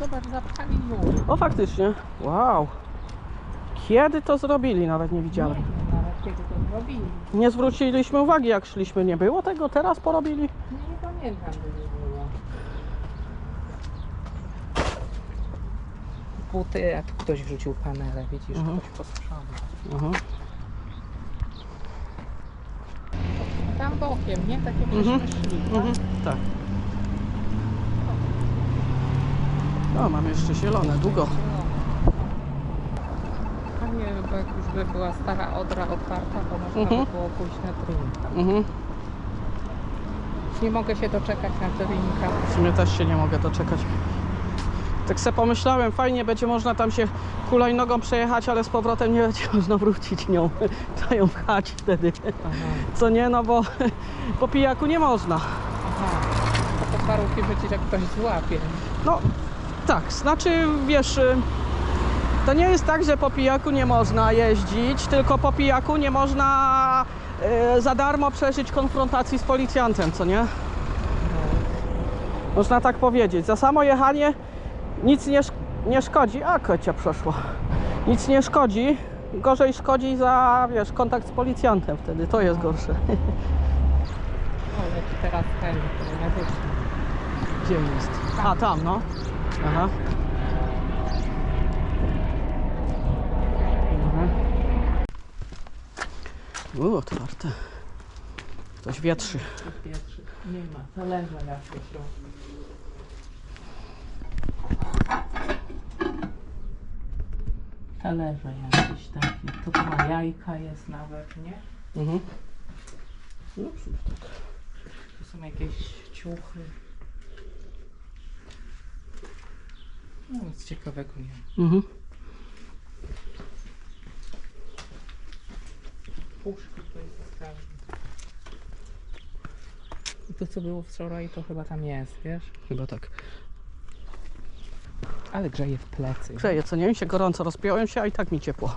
Zobacz, zapchali już. O, faktycznie. Wow. Kiedy to zrobili? Nawet nie widziałem. Nie wiem nawet kiedy to zrobili. Nie zwróciliśmy uwagi, jak szliśmy. Nie było tego, teraz porobili. Nie, nie pamiętam, żeby było. Buty, a tu ktoś wrzucił panele, widzisz, Mhm. ktoś posprzątał. Mhm. Tam bokiem, nie? Tak jak Mhm. szli, tak? Mhm. Tak. O, mamy jeszcze zielone, długo. Panie, bo jak już by była stara odra otwarta, to można Mhm. by było pójść na drinka. Mhm. Nie mogę się doczekać na drinka. W sumie też się nie mogę doczekać. Tak se pomyślałem, fajnie będzie można tam się hulajnogą przejechać, ale z powrotem nie będzie można wrócić nią. Trzeba ją pchać wtedy. Co nie, no bo po pijaku nie można. Aha. A to będzie, że ktoś złapie. No tak, znaczy wiesz, y, to nie jest tak, że po pijaku nie można jeździć, tylko po pijaku nie można y, za darmo przeżyć konfrontacji z policjantem, co nie? Można tak powiedzieć. Za samo jechanie nic nie, sz- nie szkodzi. A, kocia przeszło. Nic nie szkodzi. Gorzej szkodzi za, wiesz, kontakt z policjantem wtedy. To jest gorsze. O, leci teraz ten. Gdzie jest? A, tam, no. Aha. U, otwarte. Ktoś wietrzy. Tu pierwszy. Nie ma, zależy jak to się. Talerze jakieś takie. Tu ma jajka jest nawet, nie? Mhm. No, tak. Tu są jakieś ciuchy. No nic ciekawego nie. Mhm. Puszki to jest każdy. I to co było wczoraj to chyba tam jest, wiesz? Chyba tak. Ale grzeje w plecy. Grzeje, co nie? Mi się gorąco rozpiąłem się, a i tak mi ciepło.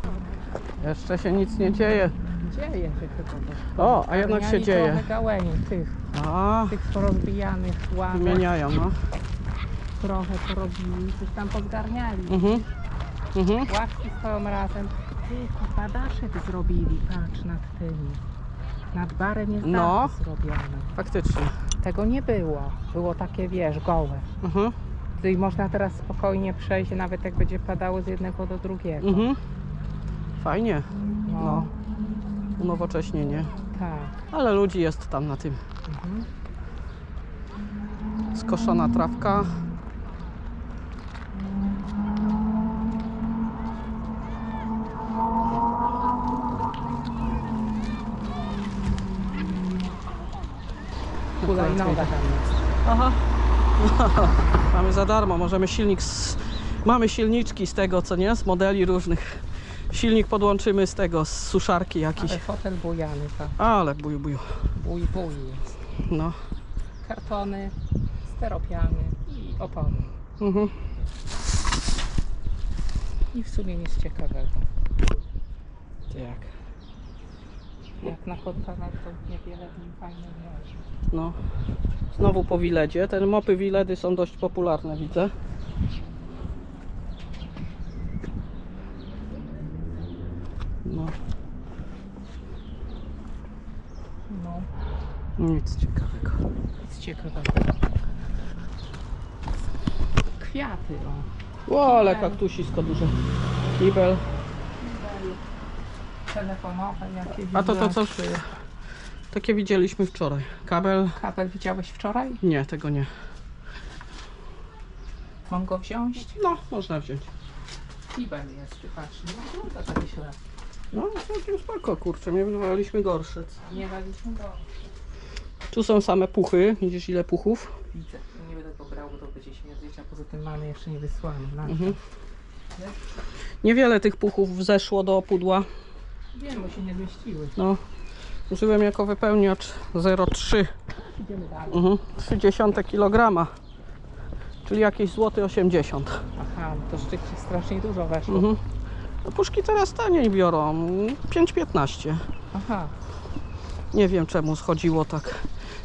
Jeszcze się nic nie dzieje. Dzieje się chyba. O, a jednak się dzieje. gałęzi tych, A, tych porozbijanych ławek. wymieniają, no. Trochę porobili, coś tam pozgarniali. Mhm. Mhm. Ławki stoją razem. Ty, kurwa, daszek zrobili, patrz, nad tymi. Nad barem jest No. dach zrobiony. Faktycznie. Tego nie było. Było takie, wiesz, gołe. Mhm. Tutaj można teraz spokojnie przejść, nawet jak będzie padało z jednego do drugiego. Mhm. Fajnie. No, No. Unowocześnienie. tak. Ale ludzi jest tam na tym. Mhm. Skoszona trawka. Jest. Aha. Mamy za darmo, możemy silnik z... Mamy silniczki z tego, co nie? Z modeli różnych. Silnik podłączymy z tego, z suszarki jakiś. Ale fotel bujany, tak. Ale buju, buju. Buj, buj jest. No. Kartony, steropiany i opony. Mhm. I w sumie nic ciekawego. Jak? Jak na kontener to niewiele w nim fajnie leży. No. Znowu po wiledzie. Te mopy wiledy są dość popularne, widzę. No, No, nic ciekawego. nic ciekawego. Kwiaty, o. O, ale kaktusisko duże. Kibel. Telefonowe jakieś. A to to co? rzeczy. Takie widzieliśmy wczoraj. Kabel? Kabel widziałeś wczoraj? Nie, tego nie. Mam go wziąć? No, można wziąć. Kibel jest, czy patrz, nie wygląda tak źle. No, całkiem spoko, kurczę. My wywaliśmy gorsze. Nie waliśmy go. Tu są same puchy. Widzisz ile puchów? Widzę. Nie będę go brał, bo to będzie śmierdzieć, a poza tym mamy jeszcze nie wysłane. Na Mhm. Niewiele tych puchów zeszło do pudła. Wiem, bo się nie zmieściły. No, użyłem jako wypełniacz 0,3 Idziemy dalej. mhm. 0,3 kg, czyli jakieś złoty 80. Aha, to rzeczywiście strasznie dużo weszło. Mhm. No, puszki teraz taniej biorą 5,15. Aha, Nie wiem czemu schodziło tak.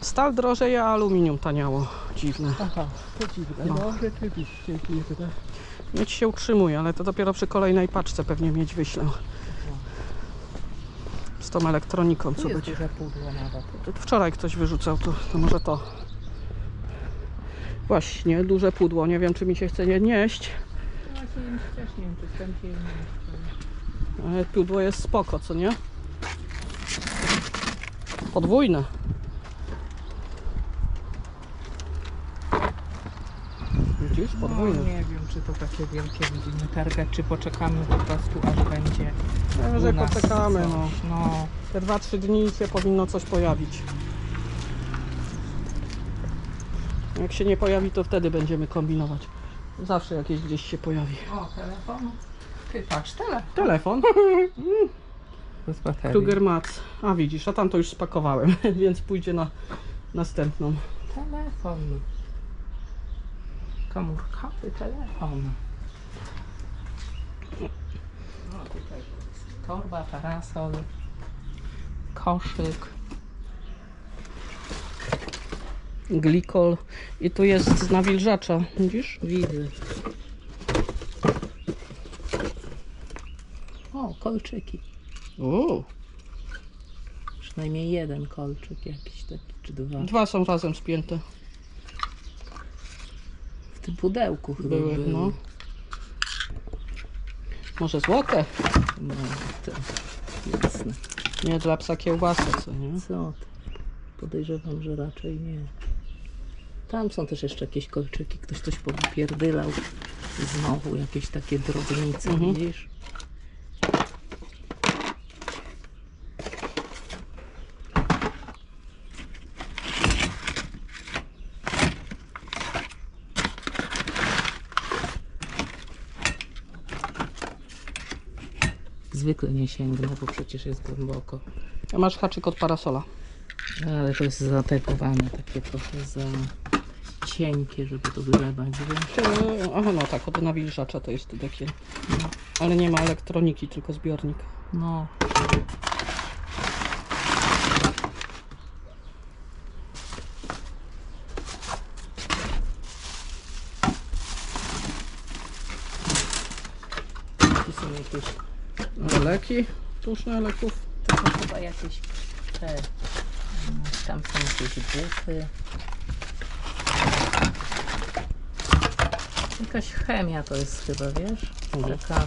Stal drożeje, a aluminium taniało. Dziwne. Aha, to dziwne. No. No, rzeczywiście dziwne. Miedź się utrzymuje, ale to dopiero przy kolejnej paczce pewnie miedź wyślę. Z tą elektroniką, co będzie. duże pudło nawet. To Wczoraj ktoś wyrzucał, to, to może to. Właśnie, duże pudło. Nie wiem, czy mi się chce nie nieść, No ale pudło jest spoko, co nie? Podwójne. Widzisz? Podwójne. Czy to takie wielkie widzimy targać, czy poczekamy po prostu, aż będzie Najwyżej u nas poczekamy, coś. no. no. Te 2-3 dni się powinno coś pojawić. Jak się nie pojawi, to wtedy będziemy kombinować. Zawsze jakieś gdzieś się pojawi. O, telefon. Ty patrz, telefon. Telefon. Bez baterii. Kruger Max. A widzisz, a tam to już spakowałem, więc pójdzie na następną. Telefon. Komórkowy telefon. No tutaj jest torba, parasol, koszyk. Glikol. I tu jest z nawilżacza. Widzisz? Widzę. O, kolczyki. O, Przynajmniej jeden kolczyk jakiś taki, czy dwa. dwa są razem spięte. Tym pudełku chyba Były, były. no. Może złote? No, to jasne. Nie dla psa kiełbasy, co nie? Co? Podejrzewam, że raczej nie. Tam są też jeszcze jakieś kolczyki. Ktoś coś popierdylał. Znowu jakieś takie drobnice, Mhm. widzisz? Nie sięgnę, bo przecież jest głęboko. A masz haczyk od parasola. Ale to jest zategowane, takie trochę za cienkie, żeby to wylewać, wiesz? E, Aha, no tak, od nawilżacza to jest dekiel. Ale nie ma elektroniki, tylko zbiornik. No. Tu są jakieś, Leki, tuszne leków. to są chyba jakieś te, mm, tam są jakieś buty. Jakaś chemia to jest chyba, wiesz? Mhm. Taka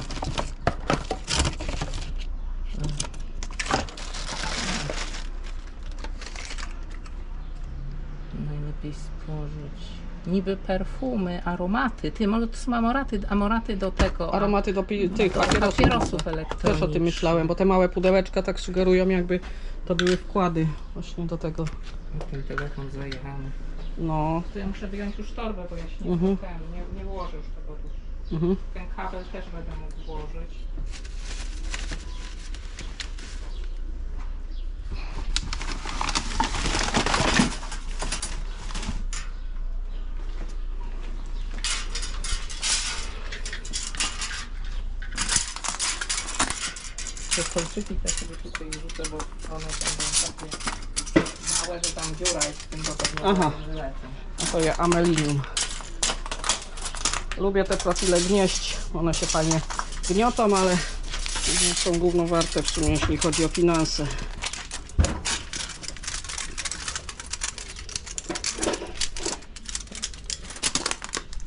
Najlepiej spożyć. Niby perfumy, aromaty. Ty, może to są amoraty, amoraty do tego. Aromaty do pi- tych do papierosów. papierosów elektronicznych. Też o tym myślałem, bo te małe pudełeczka tak sugerują, jakby to były wkłady właśnie do tego. Ten telefon zajechany. No, To ja muszę wyjąć już torbę, bo ja się nie, Mhm. ten, nie, nie włożę już tego tu. mhm. Ten kabel też będę mógł włożyć. Kolczyki też sobie tutaj rzucę, bo one będą takie małe, że tam dziura jest w tym, Aha. A to ja amelinium. Lubię te profile gnieść, one się fajnie gniotą, ale są gówno warte w sumie, jeśli chodzi o finanse.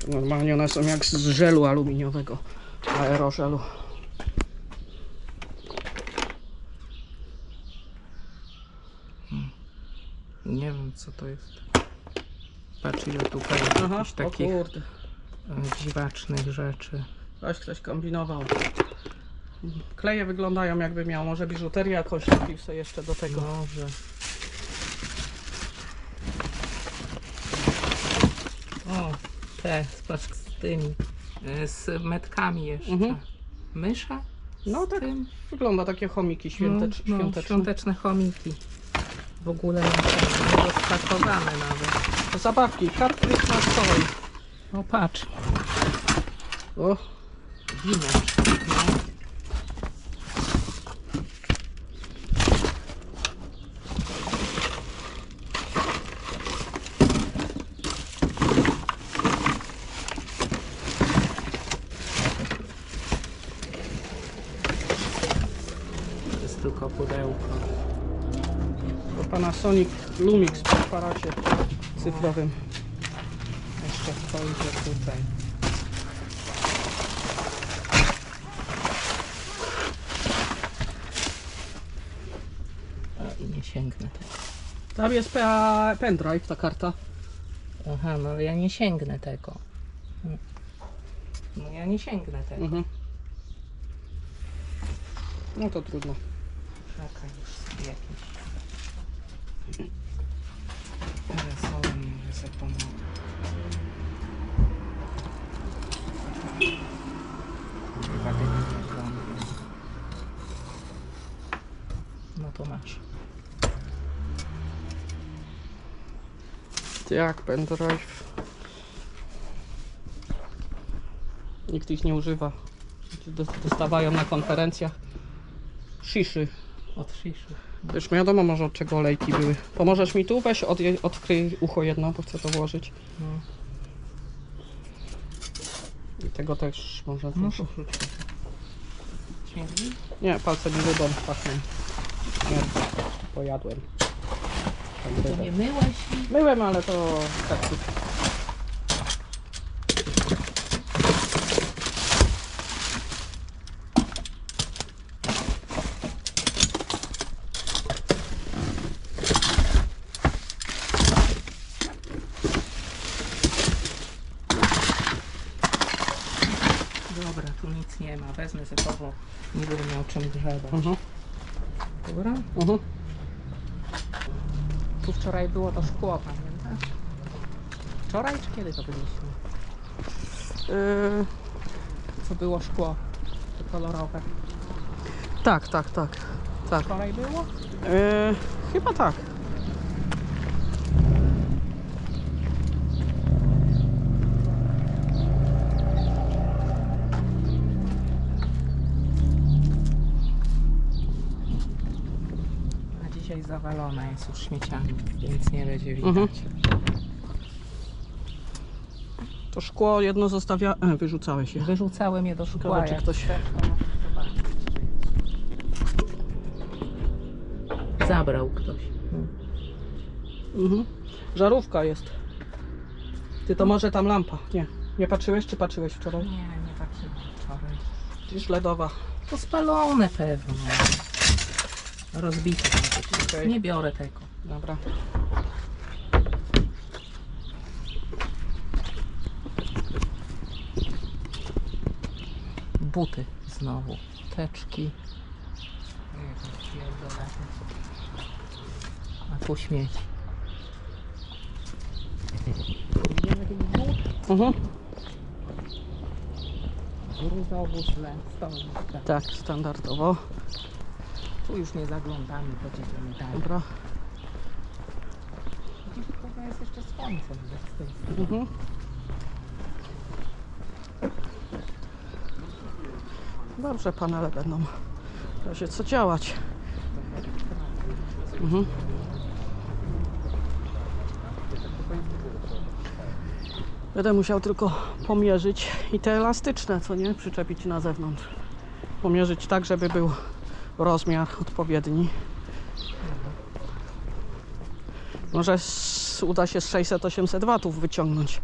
Normalnie one są jak z żelu aluminiowego, aerożelu. Nie wiem co to jest. Patrz ile tutaj Aha, jakichś takich kurde. e, dziwacznych rzeczy. Ktoś coś kombinował. Kleje wyglądają jakby miał może biżuterię jakąś lepił sobie jeszcze do tego. Może. O, te, patrz z tymi, e, z metkami jeszcze. Mhm. Mysza? No Z tak, tym? wygląda takie chomiki świątecz, no, no, świąteczne. świąteczne chomiki w ogóle rozpakowane nawet. To Zabawki, kartryk na stoi. No patrz. O, zimno. Jest tylko pudełko. To Panasonic Lumix w aparacie cyfrowym. Jeszcze wchodzi tutaj. A, I nie sięgnę tego. Tam jest PA pendrive, ta karta. Aha, no ja nie sięgnę tego. No ja nie sięgnę tego. Mhm. No to trudno. Czekaj już sobie jakieś. Parasolem może sobie pomogę. Chyba tego nie. No to masz. Jak pendrive? Nikt ich nie używa. Dos- Dostawają na konferencjach. Shiszy. Od Shishu. Już mi wiadomo może od czego olejki były. Pomożesz mi tu? Weź od, odkryj ucho jedno, bo chcę to włożyć. No, I tego też może no włożyć. Nie, palce mi rybą pachną. Nie, pojadłem. Nie myłeś. Myłem, ale to tak. Dobra, tu nic nie ma. Wezmę ze sobą. Nie będę miał czym grzebać. Mhm. Dobra? Mhm. Tu wczoraj było to szkło, pamiętasz? Wczoraj czy kiedy to byliśmy? Yy, Co było szkło? To kolorowe. tak, tak, tak. Tak. Wczoraj było? Yy, chyba tak. A dzisiaj już śmieciami, więc nie będzie widać. Mhm. To szkło jedno zostawia... E, wyrzucałeś je. Wyrzucałem je do szkła. Ciekawe, czy jak ktoś- chcesz, to możesz zobaczyć, czy jest. Zabrał ktoś. Mhm. Żarówka jest. Ty to może tam lampa. Nie. Nie patrzyłeś, czy patrzyłeś wczoraj? Nie, nie patrzyłem wczoraj. Gdzieś LEDowa. To spalone pewno. Rozbite. Okej. Nie biorę tego. Dobra. Buty znowu. Teczki. A tu śmieci. Mhm. Znowu źle. Stąd. Tak, standardowo. Tu już nie zaglądamy, będziemy dalej. Dobra. Widzisz, to jest jeszcze słońce widać z tej strony. Mhm. Dobrze, panele będą. W razie co działać. Mhm. Będę musiał tylko pomierzyć i te elastyczne, co nie, przyczepić na zewnątrz. Pomierzyć tak, żeby był rozmiar odpowiedni. Może s- uda się z 600-800 watów wyciągnąć.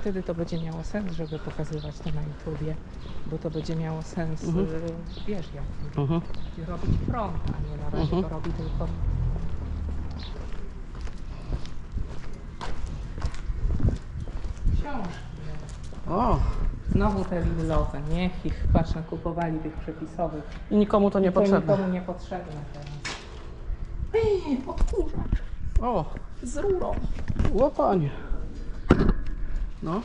Wtedy to będzie miało sens, żeby pokazywać to na YouTubie, bo to będzie miało sens, Mhm. y, wiesz jak, Mhm. robić prąd, a nie na razie Mhm. to robi tylko... Książki. O, Znowu te lilowe, niech ich, patrz, nakupowali tych przepisowych. i nikomu to To niepotrzebne. nikomu niepotrzebne teraz. Ej, odkurzacz O, z rurą. łopanie. No,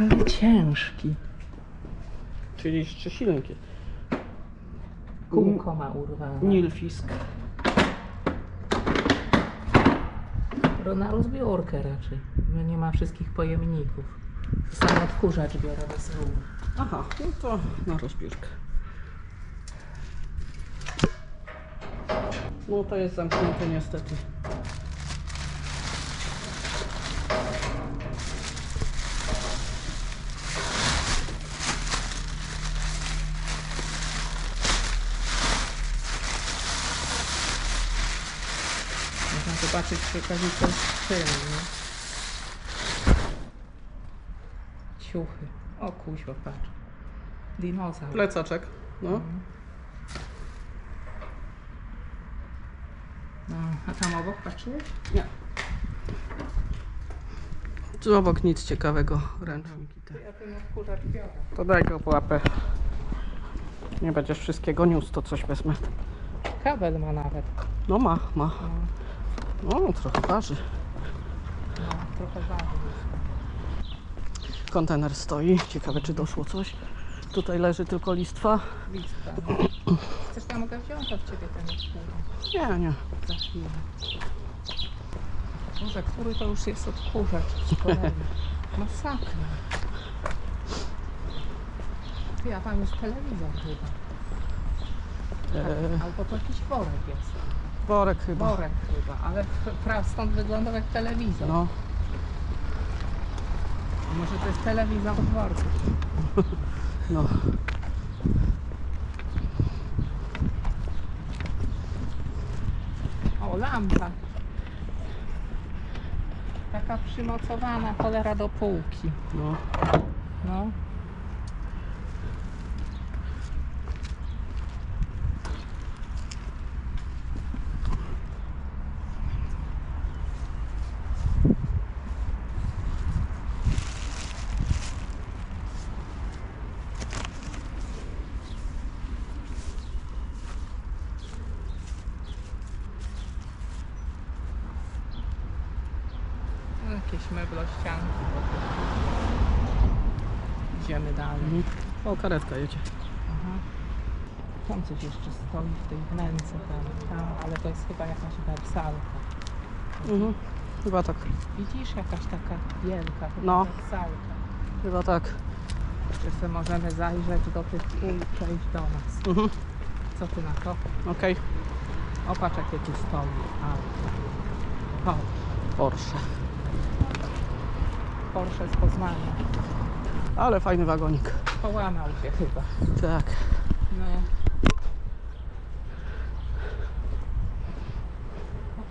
Ale ciężki. czyli jeszcze silniki. Kółko ma urwane. Nilfisk. Ro- Na rozbiórkę raczej. bo Nie ma wszystkich pojemników. Sam odkurzacz biorę do sruby. Aha, no to na rozbiórkę. No to jest zamknięte niestety. Można zobaczyć przy okazji, co jest. Ciuchy. O kuźwa, patrz. Dinozaur. Plecaczek. No. No, a tam obok patrzyłeś? Nie. Tu obok nic ciekawego. Ręczonki te. Ja ten odkurzacz biorę. To daj go po łapę. Nie będziesz wszystkiego niósł, to coś wezmę. Kabel ma nawet. No ma, ma. No, No, trochę waży. no trochę waży. Kontener stoi. Ciekawe, czy doszło coś. Tutaj leży tylko listwa. Listka. Chcesz, ja mogę wziąć od Ciebie ten Nie, nie. za chwilę. Boże, który to już jest odkurzacz? Kolejny. Masakra. Ty, a tam jest telewizor chyba. E, Albo to jakiś worek jest. worek chyba. Worek chyba, ale pra- stąd wyglądał jak telewizor. No. Może to jest telewizor w worku. No. O, lampa. Taka przymocowana cholera do półki. No. No. Jakieś meblościanki. Idziemy dalej. Mhm. O, karetka jedzie. Aha. Tam coś jeszcze stoi w tej wnęce tam, tam, ale to jest chyba jakaś wersalka. Mhm. Chyba tak. Widzisz, jakaś taka wielka chyba No. wersalka. Chyba tak. Jeszcze sobie możemy zajrzeć do tych i przejść do nas. Mhm. Co ty na to? Okej. O, patrz jakie tu stoi auto. Porsche. Porsche z Poznania. Ale fajny wagonik. Połamał się chyba. Tak. No.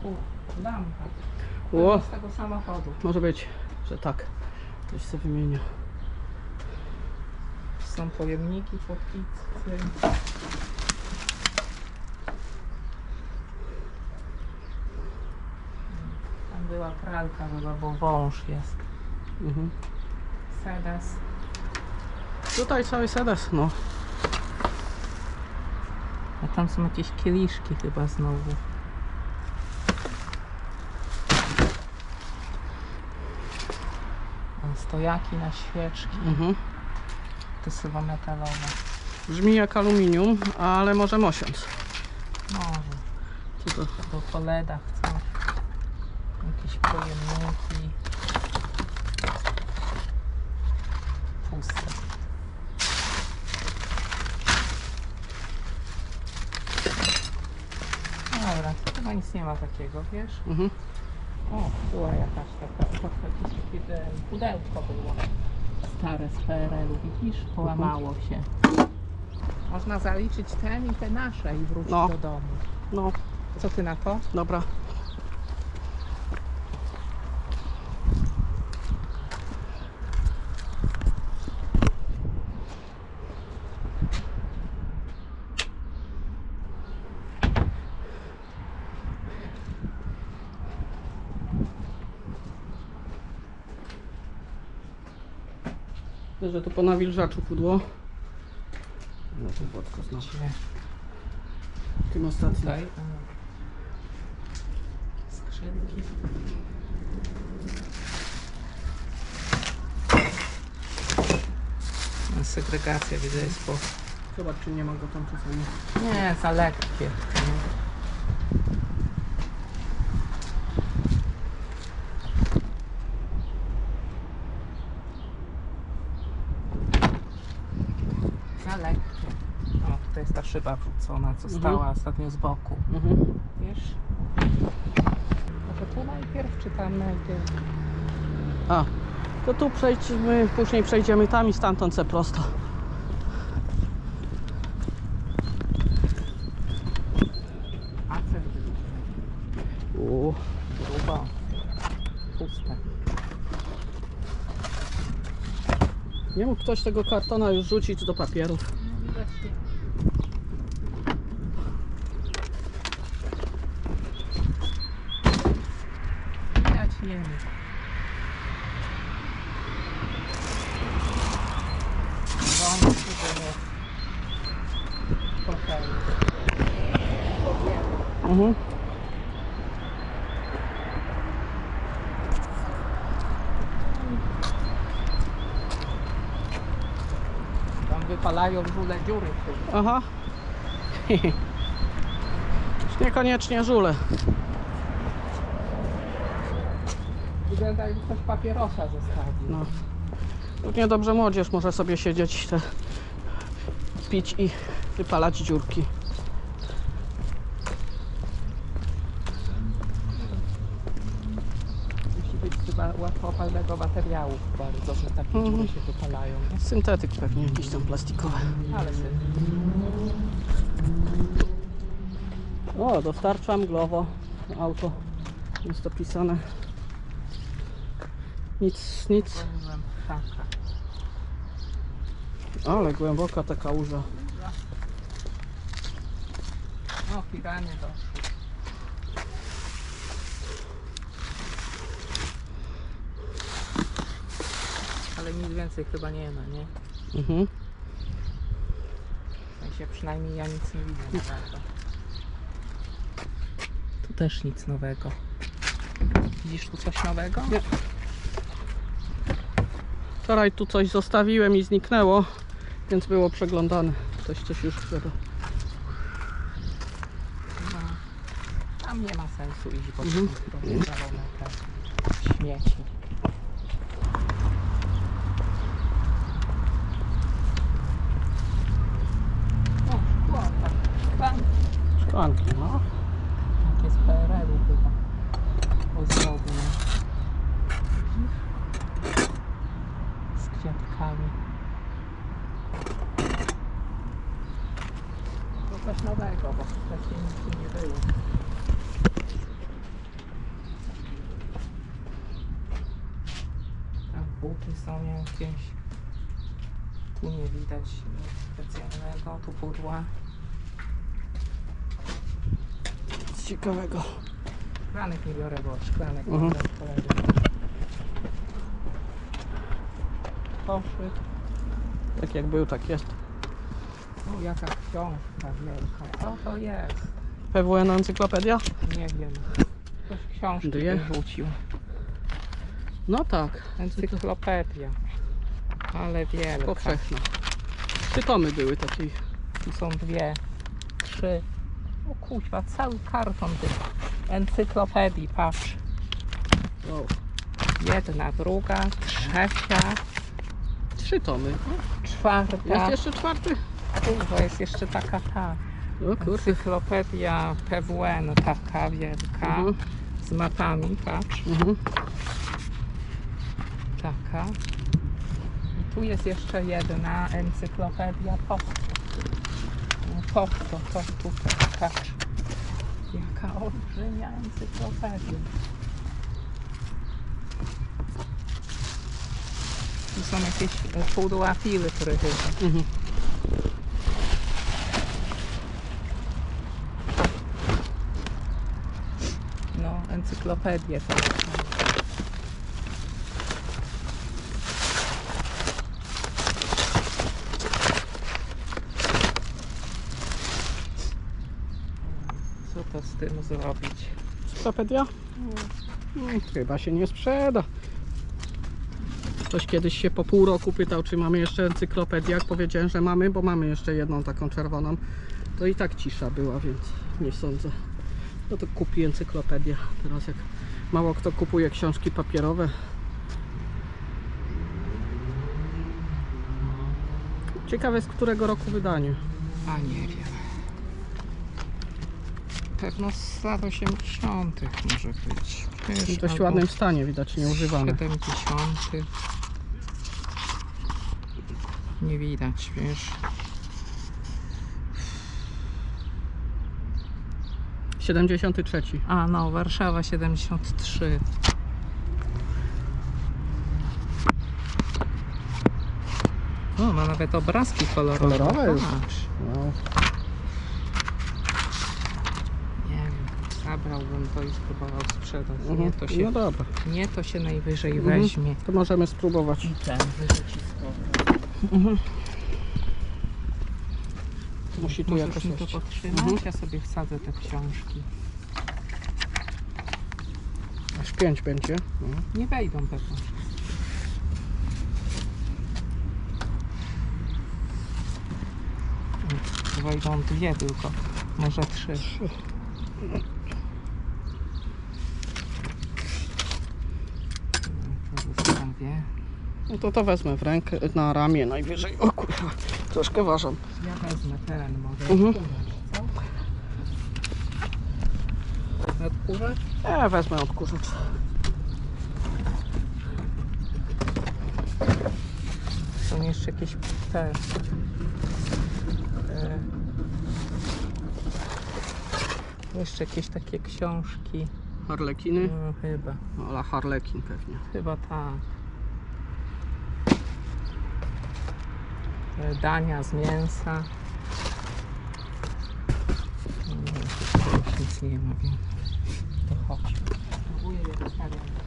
O lampa. O, Z tego samochodu. może być, że tak. Coś sobie wymienia. Są pojemniki po pizzy. Tam była pralka chyba, bo wąż jest. Mhm. Sedes. Tutaj cały sedes, no. A tam są jakieś kieliszki chyba znowu. A stojaki na świeczki. Mhm. To jest chyba metalowe. Brzmi jak aluminium, ale może mosiąc. Może. Co to? Do koleda chcą. Jakieś pojemniki. Puste. Dobra, chyba nic nie ma takiego, wiesz? Mhm. O, była jakaś taka, to jakieś takie pudełko było. Stare z PRL-u, widzisz? Połamało się. Można zaliczyć ten i te nasze i wrócić No. do domu. No, Co ty na to? dobra. Wiesz, że tu po nawilżaczu pudło. No to znowu. Gdzie? Tym ostatnim. Tutaj. Skrzynki. Segregacja widzę jest po... Zobacz, czy nie ma go tam czasami. Nie, za lekkie. chyba wrzucona, co mhm. stała mhm. ostatnio z boku. Mhm. Wiesz? Może tu najpierw, czy tam najpierw? A, to tu przejdźmy, później przejdziemy tam i stamtąd se prosto. O, grubo. Puste. Nie mógł ktoś tego kartona już rzucić do papierów. Wypalają żule dziury. Aha. Niekoniecznie żule. Wygląda jakby ktoś papierosa zostawił. No. Równie dobrze młodzież może sobie siedzieć, te, pić i wypalać dziurki. Musi być chyba materiału bardzo, że takie Mhm. dziury się wypalają. Syntetyk pewnie, jakieś tam plastikowe. Ale sobie. O, dostarczam glowo auto. Jest opisane. Nic, nic. Ale głęboka ta kałuża. No, piranie doszły. Ale nic więcej chyba nie ma, nie? Mhm. W sensie przynajmniej ja nic nie widzę nowego. Tu też nic nowego. Widzisz tu coś nowego? Nie. Wczoraj tu coś zostawiłem i zniknęło, więc było przeglądane. Ktoś coś już chyba. Tam nie ma sensu iść, bo Mhm. to te śmieci. O, szkło, tak. Szklanki. Szklanki, no. Takie z PRL-u chyba. Ozdobne. Z kwiatkami. To coś nowego, bo wcześniej nic tu nie było. Tam buty są jakieś. Tu nie widać nic specjalnego. Tu pudła. Nic ciekawego. Szklanek nie biorę, bo szklanek Mhm. mhm. koledzy. Koszyk. Tak jak był, tak jest. O, jaka książka wielka. Co to jest? PWN Encyklopedia? Nie wiem. Ktoś książki Dwie? wyrzucił. No tak, Encyklopedia. Ale wielka. powszechna. Trzy tomy były takiej. Tu są dwie, trzy. O kuźwa, cały karton tych encyklopedii, patrz. Wow. Jedna, druga, trzecia, Trzy tomy. czwarta. Jest jeszcze czwarty? Kurwa, jest jeszcze taka ta. O kurde. Encyklopedia PWN, taka wielka, Mhm. z mapami, patrz, Mhm. taka. I tu jest jeszcze jedna encyklopedia pocztu. No, Poczto, to tutaj, patrz. Jaka olbrzymia encyklopedia. Tu są jakieś e, pudła filtry chyba. Mhm. No, encyklopedię. Co to z tym zrobić? Encyklopedia? Mm, Chyba się nie sprzeda. Ktoś kiedyś się po pół roku pytał, czy mamy jeszcze encyklopedię. Jak powiedziałem, że mamy, bo mamy jeszcze jedną taką czerwoną, to i tak cisza była, więc nie sądzę. No to kupi encyklopedię. Teraz jak mało kto kupuje książki papierowe. Ciekawe z którego roku wydanie. A nie wiem. Pewno z lat 80. może być. Wiesz, W dość ładnym stanie, widać nieużywane. 70. Nie widać, wiesz. 73. A no, Warszawa 73. O, ma nawet obrazki kolorowe. Kolorowe już. No. Nie wiem, zabrałbym to i spróbował sprzedać. Nie, Mhm. to się, No dobra, nie, to się najwyżej Mhm. weźmie. to możemy spróbować. I ten wyrzuci z powrotem. Mhm. Musi tu Możesz jakoś mi to iść. podtrzymać? Mhm. Ja sobie wsadzę te książki. Aż pięć będzie. No. Nie wejdą pewno. Mm, Wejdą dwie tylko, może trzy. Mm, To zostawię. no to to wezmę w rękę, na ramię najwyżej. O kurwa, troszkę ważą. Ja wezmę teren, mogę Mhm. odkurzacz? Ja wezmę odkurzacz. Są jeszcze jakieś te... E, jeszcze jakieś takie książki. Harlekiny? No, chyba. Ola Harlekin pewnie. Chyba tak. Dania z mięsa. No, już nic nie ma, więc to chodź. Próbuję je.